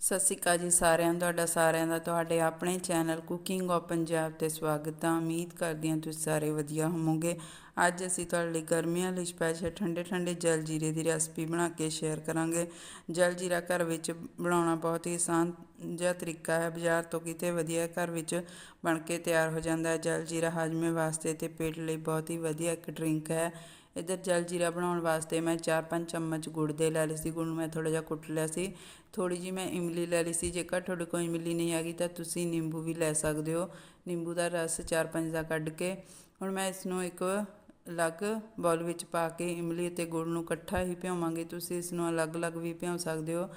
ਸਤਿ ਸ਼੍ਰੀ ਅਕਾਲ ਜੀ ਸਾਰਿਆਂ ਨੂੰ ਤੁਹਾਡਾ ਸਾਰਿਆਂ ਦਾ, ਤੁਹਾਡੇ ਆਪਣੇ ਚੈਨਲ ਕੁਕਿੰਗ ਆਫ ਪੰਜਾਬ ਤੇ ਸਵਾਗਤ ਹੈ ਉਮੀਦ ਕਰਦੀ ਹਾਂ ਤੁਸੀਂ ਸਾਰੇ ਵਧੀਆ ਹੋਵੋਗੇ। ਅੱਜ ਅਸੀਂ ਤੁਹਾਡੇ ਲਈ ਗਰਮੀਆਂ ਲਈ ਸਪੈਸ਼ਲ ਠੰਡੇ ਠੰਡੇ ਜਲ ਜੀਰੇ ਦੀ ਰੈਸਪੀ ਬਣਾ ਕੇ ਸ਼ੇਅਰ ਕਰਾਂਗੇ। ਜਲ ਜੀਰਾ ਘਰ ਵਿੱਚ ਬਣਾਉਣਾ ਬਹੁਤ ਹੀ ਆਸਾਨ ਜਿਹਾ ਤਰੀਕਾ ਹੈ। ਬਾਜ਼ਾਰ ਤੋਂ ਕਿਤੇ ਵਧੀਆ ਘਰ ਵਿੱਚ ਬਣ ਕੇ ਤਿਆਰ ਹੋ ਜਾਂਦਾ ਹੈ। ਜਲ ਜੀਰਾ ਹਾਜ਼ਮੇ ਵਾਸਤੇ ਤੇ ਪੇਟ ਲਈ ਬਹੁਤ ਹੀ ਵਧੀਆ ਇੱਕ ਡਰਿੰਕ ਹੈ। ਇੱਧਰ ਜਲ ਜੀਰਾ ਬਣਾਉਣ ਵਾਸਤੇ ਮੈਂ 4-5 ਚਮਚ ਗੁੜ ਦੇ ਲੈ ਲਈ ਸੀ। ਗੁੜ ਨੂੰ ਮੈਂ ਥੋੜਾ ਜਿਹਾ ਕੁੱਟ ਲਿਆ ਸੀ। ਥੋੜੀ ਜੀ ਮੈਂ ਇਮਲੀ ਲੈ ਲਈ ਸੀ। ਜੇਕਰ ਤੁਹਾਡੇ ਕੋਲ ਇਮਲੀ ਨਹੀਂ ਹੈਗੀ ਤਾਂ ਤੁਸੀਂ ਨਿੰਬੂ ਵੀ ਲੈ ਸਕਦੇ ਹੋ। ਨਿੰਬੂ ਦਾ ਰਸ 4-5 ਦਾ ਕੱਢ ਕੇ ਹੁਣ ਮੈਂ ਇਸ ਨੂੰ ਇੱਕ ਅਲੱਗ ਬਾਉਲ ਵਿੱਚ ਪਾ ਕੇ ਇਮਲੀ ਅਤੇ ਗੁੜ ਨੂੰ ਇਕੱਠਾ ਹੀ ਭਿਓਵਾਂਗੇ ਤੁਸੀਂ ਇਸ ਨੂੰ ਅਲੱਗ-ਅਲੱਗ ਵੀ ਭਿਓ ਸਕਦੇ ਹੋ।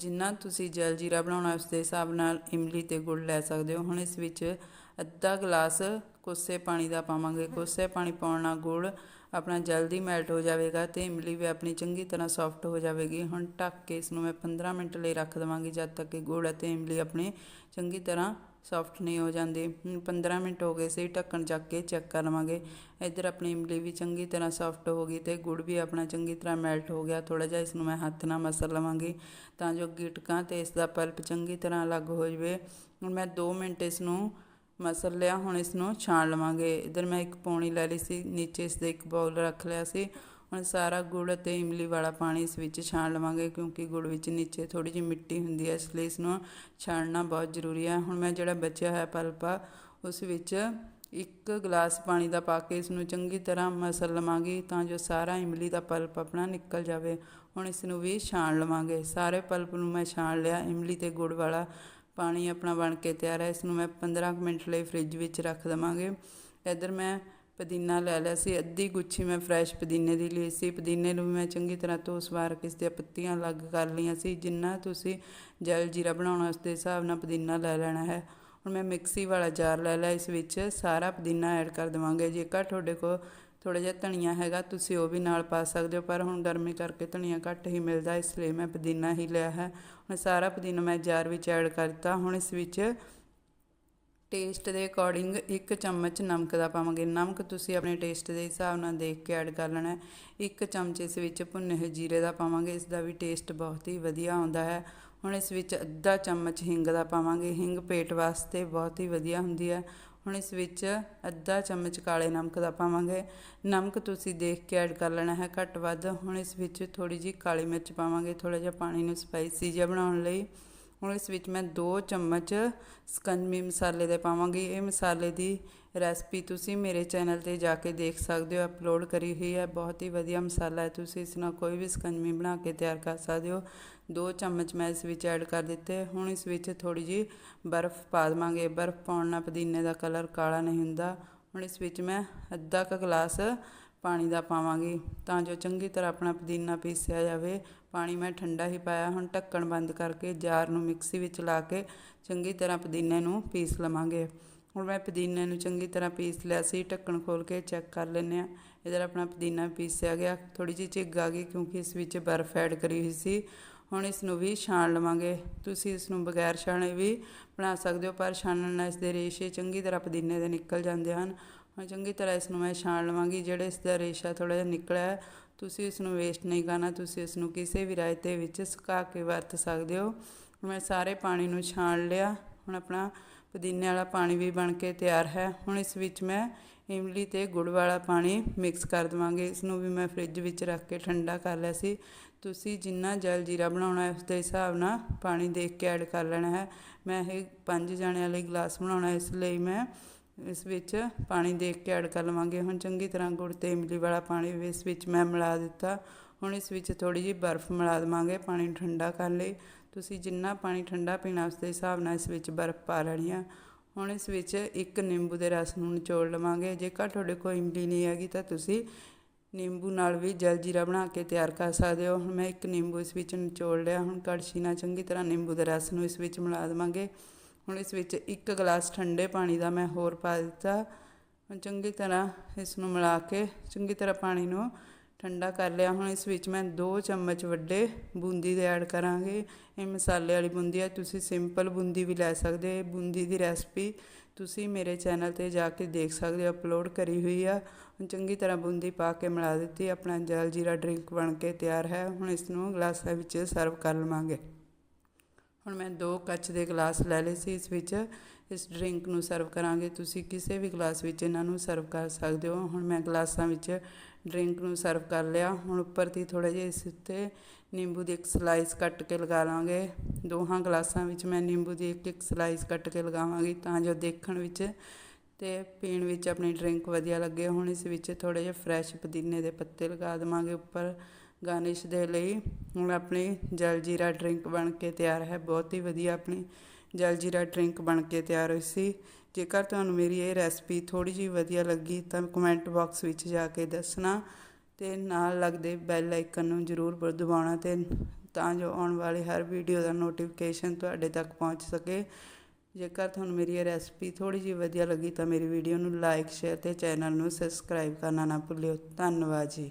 ਜਿੰਨਾ ਤੁਸੀਂ ਜਲ ਜੀਰਾ ਬਣਾਉਣਾ ਉਸ ਦੇ ਹਿਸਾਬ ਨਾਲ ਇਮਲੀ ਤੇ ਗੁੜ ਲੈ ਸਕਦੇ ਹੋ। ਹੁਣ ਇਸ ਵਿੱਚ ਅੱਧਾ ਗਲਾਸ ਕੋਸੇ ਪਾਣੀ ਦਾ ਪਾਵਾਂਗੇ। ਕੋਸੇ ਪਾਣੀ ਪਾਉਣ ਨਾਲ ਗੁੜ ਆਪਣਾ ਜਲਦੀ ਮੈਲਟ ਹੋ ਜਾਵੇਗਾ ਤੇ ਇਮਲੀ ਵੀ ਆਪਣੀ ਚੰਗੀ ਤਰ੍ਹਾਂ ਸੌਫਟ ਹੋ ਜਾਵੇਗੀ। ਹੁਣ ਢੱਕ ਕੇ ਇਸ ਨੂੰ ਮੈਂ 15 ਮਿੰਟ ਲਈ ਰੱਖ ਦਵਾਂਗੀ ਜਦ ਤੱਕ ਕਿ ਗੁੜ ਅਤੇ ਇਮਲੀ ਆਪਣੀ ਚੰਗੀ ਤਰ੍ਹਾਂ ਸੌਫਟ ਨਹੀਂ ਹੋ ਜਾਂਦੇ। 15 ਮਿੰਟ ਹੋ ਗਏ ਸੀ ਢੱਕਣ ਚੱਕ ਕੇ ਚੈੱਕ ਕਰ ਲਵਾਂਗੇ। ਇੱਧਰ ਆਪਣੀ ਇਮਲੀ ਵੀ ਚੰਗੀ ਤਰ੍ਹਾਂ ਸੌਫਟ ਹੋ ਗਈ ਤੇ ਗੁੜ ਵੀ ਆਪਣਾ ਚੰਗੀ ਤਰ੍ਹਾਂ ਮੈਲਟ ਹੋ ਗਿਆ। ਥੋੜਾ ਜਿਹਾ ਇਸ ਨੂੰ ਮੈਂ ਹੱਥ ਨਾਲ ਮਸਲ ਲਵਾਂਗੀ ਤਾਂ ਜੋ ਗਿਟਕਾਂ ਤੇ ਇਸ ਦਾ ਪਲਪ ਚੰਗੀ ਤਰ੍ਹਾਂ ਅਲੱਗ ਹੋ ਜਾਵੇ। ਹੁਣ ਮੈਂ 2 ਮਿੰਟ ਇਸ ਨੂੰ ਮਸਲ ਲਿਆ, ਹੁਣ ਇਸ ਨੂੰ ਛਾਣ ਲਵਾਂਗੇ। ਇਧਰ ਮੈਂ ਇੱਕ ਪੌਣੀ ਲੈ ਲਈ ਸੀ, ਨੀਚੇ ਇਸ ਦੇ ਇੱਕ ਬਾਉਲ ਰੱਖ ਲਿਆ ਸੀ। ਹੁਣ ਸਾਰਾ ਗੁੜ ਅਤੇ ਇਮਲੀ ਵਾਲਾ ਪਾਣੀ ਇਸ ਵਿੱਚ ਛਾਣ ਲਵਾਂਗੇ, ਕਿਉਂਕਿ ਗੁੜ ਵਿੱਚ ਨੀਚੇ ਥੋੜੀ ਜਿਹੀ ਮਿੱਟੀ ਹੁੰਦੀ ਹੈ, ਇਸ ਲਈ ਇਸ ਨੂੰ ਛਾਣਨਾ ਬਹੁਤ ਜ਼ਰੂਰੀ ਹੈ। ਹੁਣ ਮੈਂ ਜਿਹੜਾ ਬਚਿਆ ਹੋਇਆ ਪਲਪਾ ਉਸ ਵਿੱਚ ਇੱਕ ਗਲਾਸ ਪਾਣੀ ਦਾ ਪਾ ਕੇ ਇਸ ਨੂੰ ਚੰਗੀ ਤਰ੍ਹਾਂ ਮਸਲ ਲਵਾਂਗੀ, ਤਾਂ ਜੋ ਸਾਰਾ ਇਮਲੀ ਦਾ ਪਲਪ ਆਪਣਾ ਨਿਕਲ ਜਾਵੇ। ਹੁਣ ਇਸ ਨੂੰ ਵੀ ਛਾਣ ਲਵਾਂਗੇ। ਸਾਰੇ ਪਲਪ ਨੂੰ ਮੈਂ ਛਾਣ ਲਿਆ, ਇਮਲੀ ਤੇ ਗੁੜ ਵਾਲਾ। ਪਾਣੀ ਆਪਣਾ ਬਣ ਕੇ ਤਿਆਰ ਹੈ ਇਸ ਨੂੰ ਮੈਂ 15 ਮਿੰਟ ਲਈ ਫ੍ਰਿਜ ਵਿੱਚ ਰੱਖ ਦਵਾਂਗੇ। ਇੱਧਰ ਮੈਂ ਪੁਦੀਨਾ ਲੈ ਲਿਆ ਸੀ, ਅੱਧੀ ਗੁੱਛੀ ਮੈਂ ਫਰੈਸ਼ ਪੁਦੀਨੇ ਦੀ ਲਈ ਸੀ। ਪੁਦੀਨੇ ਨੂੰ ਵੀ ਮੈਂ ਚੰਗੀ ਤਰ੍ਹਾਂ ਧੋ ਸਵਾਰ ਕੇ ਇਸ ਦੀਆਂ ਪੱਤੀਆਂ ਅਲੱਗ ਕਰ ਲਈਆਂ ਸੀ। ਜਿੰਨਾ ਤੁਸੀਂ ਜਲ ਜੀਰਾ ਬਣਾਉਣਾ, ਉਸ ਦੇ ਹਿਸਾਬ ਨਾਲ ਪੁਦੀਨਾ ਲੈ ਲੈਣਾ ਹੈ। ਹੁਣ ਮੈਂ ਮਿਕਸੀ ਵਾਲਾ ਜਾਰ ਲੈ ਲਿਆ, ਇਸ ਵਿੱਚ ਸਾਰਾ ਪੁਦੀਨਾ ਐਡ ਕਰ ਦੇਵਾਂਗੇ। ਜੇਕਰ ਤੁਹਾਡੇ ਕੋਲ ਥੋੜਾ ਜਿਹਾ ਧਨੀਆ ਹੈਗਾ, ਤੁਸੀਂ ਉਹ ਵੀ ਨਾਲ ਪਾ ਸਕਦੇ ਹੋ, ਪਰ ਹੁਣ ਗਰਮੀ ਕਰਕੇ ਧਨੀਆ ਘੱਟ ਹੀ ਮਿਲਦਾ, ਇਸ ਲਈ ਮੈਂ ਪੁਦੀਨਾ ਹੀ ਲਿਆ ਹੈ। ਹੁਣ ਸਾਰਾ ਪੁਦੀਨਾ ਮੈਂ ਜਾਰ ਵਿੱਚ ਐਡ ਕਰ ਦਿੱਤਾ ਹੁਣ ਇਸ ਵਿੱਚ ਟੇਸਟ ਦੇ ਅਕੋਰਡਿੰਗ ਇੱਕ ਚਮਚ ਨਮਕ ਦਾ ਪਾਵਾਂਗੇ। ਨਮਕ ਤੁਸੀਂ ਆਪਣੇ ਟੇਸਟ ਦੇ ਹਿਸਾਬ ਨਾਲ ਦੇਖ ਕੇ ਐਡ ਕਰ ਲੈਣਾ ਇੱਕ ਚਮਚ ਇਸ ਵਿੱਚ ਭੁੰਨੇ ਹੋਏ ਜੀਰੇ ਦਾ ਪਾਵਾਂਗੇ, ਇਸ ਦਾ ਵੀ ਟੇਸਟ ਬਹੁਤ ਹੀ ਵਧੀਆ ਆਉਂਦਾ ਹੈ। ਹੁਣ ਇਸ ਵਿੱਚ ਅੱਧਾ ਚਮਚ ਹਿੰਗ ਦਾ ਪਾਵਾਂਗੇ। ਹਿੰਗ ਪੇਟ ਵਾਸਤੇ ਬਹੁਤ ਹੀ ਵਧੀਆ ਹੁੰਦੀ ਹੈ। ਹੁਣ ਇਸ ਵਿੱਚ ਅੱਧਾ ਚਮਚ ਕਾਲੇ ਨਮਕ ਦਾ ਪਾਵਾਂਗੇ। ਨਮਕ ਤੁਸੀਂ ਦੇਖ ਕੇ ਐਡ ਕਰ ਲੈਣਾ ਹੈ, ਘੱਟ ਵੱਧ। ਹੁਣ ਇਸ ਵਿੱਚ ਥੋੜੀ ਜੀ ਕਾਲੀ ਮਿਰਚ ਪਾਵਾਂਗੇ ਥੋੜਾ ਜਿਹਾ ਪਾਣੀ ਨੂੰ ਸਪਾਈਸੀ ਜਿਹਾ ਬਣਾਉਣ ਲਈ। ਹੁਣ ਇਸ ਵਿੱਚ ਮੈਂ 2 ਚਮਚ ਸਕੰਜਮੀ ਮਸਾਲੇ ਦੇ ਪਾਵਾਂਗੀ। ਇਹ ਮਸਾਲੇ ਦੀ ਰੈਸਪੀ ਤੁਸੀਂ ਮੇਰੇ ਚੈਨਲ ਤੇ ਜਾ ਕੇ ਦੇਖ ਸਕਦੇ ਹੋ। ਅਪਲੋਡ ਕਰੀ ਹੋਈ ਹੈ। ਬਹੁਤ ਹੀ ਵਧੀਆ ਮਸਾਲਾ ਹੈ। ਤੁਸੀਂ ਇਸ ਨਾਲ ਕੋਈ ਵੀ ਸਕੰਜਮੀ ਬਣਾ ਕੇ ਤਿਆਰ ਕਰ ਸਕਦੇ ਹੋ। 2 ਚਮਚ ਮੈਂ ਇਸ ਵਿੱਚ ਐਡ ਕਰ ਦਿੱਤੇ। ਹੁਣ ਇਸ ਵਿੱਚ ਥੋੜੀ ਜੀ ਬਰਫ਼ ਪਾ ਦਵਾਂਗੇ। ਬਰਫ਼ ਪਾਉਣ ਨਾਲ ਪੁਦੀਨੇ ਦਾ ਕਲਰ ਕਾਲਾ ਨਹੀਂ ਹੁੰਦਾ। ਹੁਣ ਇਸ ਵਿੱਚ ਮੈਂ ਅੱਧਾ ਕ ਗਲਾਸ ਪਾਣੀ ਦਾ ਪਾਵਾਂਗੀ ਤਾਂ ਜੋ ਚੰਗੀ ਤਰ੍ਹਾਂ ਆਪਣਾ ਪੁਦੀਨਾ ਪੀਸਿਆ ਜਾਵੇ। ਪਾਣੀ ਮੈਂ ਠੰਡਾ ਹੀ ਪਾਇਆ, ਹੁਣ ਢੱਕਣ ਬੰਦ ਕਰਕੇ ਜਾਰ ਨੂੰ ਮਿਕਸੀ ਵਿੱਚ ਲਾ ਕੇ ਚੰਗੀ ਤਰ੍ਹਾਂ ਪੁਦੀਨੇ ਨੂੰ ਪੀਸ ਲਵਾਂਗੇ। ਹੁਣ ਮੈਂ ਪੁਦੀਨੇ ਨੂੰ ਚੰਗੀ ਤਰ੍ਹਾਂ ਪੀਸ ਲਿਆ ਸੀ, ਢੱਕਣ ਖੋਲ ਕੇ ਚੈੱਕ ਕਰ ਲੈਂਦੇ ਆ ਇਧਰ ਆਪਣਾ ਪੁਦੀਨਾ ਪੀਸਿਆ ਗਿਆ ਥੋੜੀ ਜਿਹੀ ਝਿੱਗ ਆ ਗਈ ਕਿਉਂਕਿ ਇਸ ਵਿੱਚ ਬਰਫ਼ ਐਡ ਕਰੀ ਹੋਈ ਸੀ। ਹੁਣ ਇਸ ਨੂੰ ਵੀ ਛਾਣ ਲਵਾਂਗੇ। ਤੁਸੀਂ ਇਸ ਨੂੰ ਬਗੈਰ ਛਾਣੇ ਵੀ ਬਣਾ ਸਕਦੇ ਹੋ, ਪਰ ਛਾਣਨ ਨਾਲ ਇਸ ਦੇ ਰੇਸ਼ੇ ਚੰਗੀ ਤਰ੍ਹਾਂ ਪੁਦੀਨੇ ਦੇ ਨਿਕਲ ਜਾਂਦੇ ਹਨ। ਹੁਣ ਚੰਗੀ ਤਰ੍ਹਾਂ ਇਸ ਨੂੰ ਮੈਂ ਛਾਣ ਲਵਾਂਗੀ। ਜਿਹੜੇ ਇਸ ਦਾ ਰੇਸ਼ਾ ਥੋੜਾ ਜਿਹਾ ਨਿਕਲਿਆ ਤੁਸੀਂ ਇਸ ਨੂੰ ਵੇਸਟ ਨਹੀਂ ਕਰਨਾ, ਤੁਸੀਂ ਇਸ ਨੂੰ ਕਿਸੇ ਵੀ ਰਾਇਤੇ ਵਿੱਚ ਸੁਕਾ ਕੇ ਵਰਤ ਸਕਦੇ ਹੋ। ਮੈਂ ਸਾਰੇ ਪਾਣੀ ਨੂੰ ਛਾਣ ਲਿਆ। ਹੁਣ ਆਪਣਾ ਪੁਦੀਨੇ ਵਾਲਾ ਪਾਣੀ ਵੀ ਬਣ ਕੇ ਤਿਆਰ ਹੈ। ਹੁਣ ਇਸ ਵਿੱਚ ਮੈਂ ਇਮਲੀ ਤੇ ਗੁੜ ਵਾਲਾ ਪਾਣੀ ਮਿਕਸ ਕਰ ਦਵਾਂਗੇ। ਇਸ ਨੂੰ ਵੀ ਮੈਂ ਫ੍ਰਿਜ ਵਿੱਚ ਰੱਖ ਕੇ ਠੰਡਾ ਕਰ ਲਿਆ ਸੀ। ਤੁਸੀਂ ਜਿੰਨਾ ਜਲ ਜੀਰਾ ਬਣਾਉਣਾ ਹੈ, ਉਸ ਦੇ ਹਿਸਾਬ ਨਾਲ ਪਾਣੀ ਦੇਖ ਕੇ ਐਡ ਕਰ ਲੈਣਾ ਹੈ। ਮੈਂ ਇਹ ਪੰਜ ਜਣਿਆਂ ਲਈ ਗਲਾਸ ਬਣਾਉਣਾ ਇਸ ਲਈ ਮੈਂ ਇਸ ਵਿੱਚ ਪਾਣੀ ਦੇਖ ਕੇ ਐਡ ਕਰ ਲਵਾਂਗੇ। ਹੁਣ ਚੰਗੀ ਤਰ੍ਹਾਂ ਗੁੜ ਤੇ ਇਮਲੀ ਵਾਲਾ ਪਾਣੀ ਵੀ ਇਸ ਵਿੱਚ ਮੈਂ ਮਿਲਾ ਦਿੱਤਾ। ਹੁਣ ਇਸ ਵਿੱਚ ਥੋੜੀ ਜਿਹੀ ਬਰਫ਼ ਮਿਲਾ ਦਵਾਂਗੇ ਪਾਣੀ ਨੂੰ ਠੰਡਾ ਕਰਨ ਲਈ। ਤੁਸੀਂ ਜਿੰਨਾ ਪਾਣੀ ਠੰਡਾ ਪੀਣਾ ਉਸ ਦੇ ਹਿਸਾਬ ਨਾਲ ਇਸ ਵਿੱਚ ਬਰਫ਼ ਪਾ ਲੈਣੀ ਆ। ਹੁਣ ਇਸ ਵਿੱਚ ਇੱਕ ਨਿੰਬੂ ਦੇ ਰਸ ਨੂੰ ਨਿਚੋੜ ਲਵਾਂਗੇ। ਜੇਕਰ ਤੁਹਾਡੇ ਕੋਲ ਇਮਲੀ ਨਹੀਂ ਹੈਗੀ ਤਾਂ ਤੁਸੀਂ ਨਿੰਬੂ ਨਾਲ ਵੀ ਜਲ ਜੀਰਾ ਬਣਾ ਕੇ ਤਿਆਰ ਕਰ ਸਕਦੇ ਹੋ। ਹੁਣ ਮੈਂ ਇੱਕ ਨਿੰਬੂ ਇਸ ਵਿੱਚ ਨਿਚੋੜ ਲਿਆ। ਹੁਣ ਕੜਛੀ ਨਾਲ ਚੰਗੀ ਤਰ੍ਹਾਂ ਨਿੰਬੂ ਦੇ ਰਸ ਨੂੰ ਇਸ ਵਿੱਚ ਮਿਲਾ ਦੇਵਾਂਗੇ। ਹੁਣ ਇਸ ਵਿੱਚ ਇੱਕ ਗਲਾਸ ਠੰਡੇ ਪਾਣੀ ਦਾ ਮੈਂ ਹੋਰ ਪਾ ਦਿੱਤਾ। ਹੁਣ ਚੰਗੀ ਤਰ੍ਹਾਂ ਇਸ ਨੂੰ ਮਿਲਾ ਕੇ ਚੰਗੀ ਤਰ੍ਹਾਂ ਪਾਣੀ ਨੂੰ ਠੰਡਾ ਕਰ ਲਿਆ। ਹੁਣ ਇਸ ਵਿੱਚ ਮੈਂ 2 ਚਮਚ ਵੱਡੇ ਬੂੰਦੀ ਦੇ ਐਡ ਕਰਾਂਗੇ। ਇਹ ਮਸਾਲੇ ਵਾਲੀ ਬੂੰਦੀ ਹੈ ਤੁਸੀਂ ਸਿੰਪਲ ਬੂੰਦੀ ਵੀ ਲੈ ਸਕਦੇ ਹੋ। ਬੂੰਦੀ ਦੀ ਰੈਸਪੀ ਤੁਸੀਂ ਮੇਰੇ ਚੈਨਲ ਤੇ ਜਾ ਕੇ ਦੇਖ ਸਕਦੇ ਹੋ। ਅਪਲੋਡ ਕਰੀ ਹੋਈ ਆ। ਹੁਣ ਚੰਗੀ ਤਰ੍ਹਾਂ ਬੂੰਦੀ ਪਾ ਕੇ ਮਿਲਾ ਦਿੱਤੀ। ਆਪਣਾ ਜਲ ਜੀਰਾ ਡਰਿੰਕ ਬਣ ਕੇ ਤਿਆਰ ਹੈ। ਹੁਣ ਇਸ ਨੂੰ ਗਲਾਸਾਂ ਵਿੱਚ ਸਰਵ ਕਰ ਲਵਾਂਗੇ। ਹੁਣ ਮੈਂ ਦੋ ਕੱਚ ਦੇ ਗਲਾਸ ਲੈ ਲਏ ਸੀ, ਇਸ ਵਿੱਚ ਇਸ ਡਰਿੰਕ ਨੂੰ ਸਰਵ ਕਰਾਂਗੇ। ਤੁਸੀਂ ਕਿਸੇ ਵੀ ਗਲਾਸ ਵਿੱਚ ਇਹਨਾਂ ਨੂੰ ਸਰਵ ਕਰ ਸਕਦੇ ਹੋ। ਹੁਣ ਮੈਂ ਗਲਾਸਾਂ ਵਿੱਚ ਡਰਿੰਕ ਨੂੰ ਸਰਵ ਕਰ ਲਿਆ। ਹੁਣ ਉੱਪਰ ਦੀ ਥੋੜ੍ਹਾ ਜਿਹਾ ਇਸ ਉੱਤੇ ਨਿੰਬੂ ਦੀ ਇੱਕ ਸਲਾਈਸ ਕੱਟ ਕੇ ਲਗਾ ਲਾਂਗੇ। ਦੋਹਾਂ ਗਲਾਸਾਂ ਵਿੱਚ ਮੈਂ ਨਿੰਬੂ ਦੀ ਇੱਕ ਇੱਕ ਸਲਾਈਸ ਕੱਟ ਕੇ ਲਗਾਵਾਂਗੀ ਤਾਂ ਜੋ ਦੇਖਣ ਵਿੱਚ ਤੇ ਪੀਣ ਵਿੱਚ ਆਪਣੀ ਡਰਿੰਕ ਵਧੀਆ ਲੱਗੇ। ਹੁਣ ਇਸ ਵਿੱਚ ਥੋੜੇ ਜਿਹਾ ਫਰੈਸ਼ ਪੁਦੀਨੇ ਦੇ ਪੱਤੇ ਲਗਾ ਦੇਵਾਂਗੇ ਉੱਪਰ। ਗਾਰਨਿਸ਼ ਦੇ ਲਈ ਹੁਣ ਆਪਣੀ ਜਲ ਜੀਰਾ ਡਰਿੰਕ ਬਣ ਕੇ ਤਿਆਰ ਹੈ। ਬਹੁਤ ਹੀ ਵਧੀਆ ਆਪਣੀ ਜਲ ਜੀਰਾ ਡਰਿੰਕ ਬਣ ਕੇ ਤਿਆਰ ਹੋਈ ਸੀ। ਜੇਕਰ ਤੁਹਾਨੂੰ ਮੇਰੀ ਇਹ ਰੈਸਪੀ ਥੋੜੀ ਜਿਹੀ ਵਧੀਆ ਲੱਗੀ ਤਾਂ ਕਮੈਂਟ ਬਾਕਸ ਵਿੱਚ ਜਾ ਕੇ ਦੱਸਣਾ ਤੇ ਨਾਲ ਲੱਗਦੇ ਬੈਲ ਆਈਕਨ ਨੂੰ ਜ਼ਰੂਰ ਦਬਾਉਣਾ ਤੇ ਤਾਂ ਜੋ ਆਉਣ ਵਾਲੀ ਹਰ ਵੀਡੀਓ ਦਾ ਨੋਟੀਫਿਕੇਸ਼ਨ ਤੁਹਾਡੇ ਤੱਕ ਪਹੁੰਚ ਸਕੇ। ਜੇਕਰ ਤੁਹਾਨੂੰ ਮੇਰੀ ਇਹ ਰੈਸਪੀ ਥੋੜੀ ਜਿਹੀ ਵਧੀਆ ਲੱਗੀ ਤਾਂ ਮੇਰੀ ਵੀਡੀਓ ਨੂੰ ਲਾਈਕ, ਸ਼ੇਅਰ ਤੇ ਚੈਨਲ ਨੂੰ ਸਬਸਕ੍ਰਾਈਬ ਕਰਨਾ ਨਾ ਭੁੱਲਿਓ। ਧੰਨਵਾਦ ਜੀ।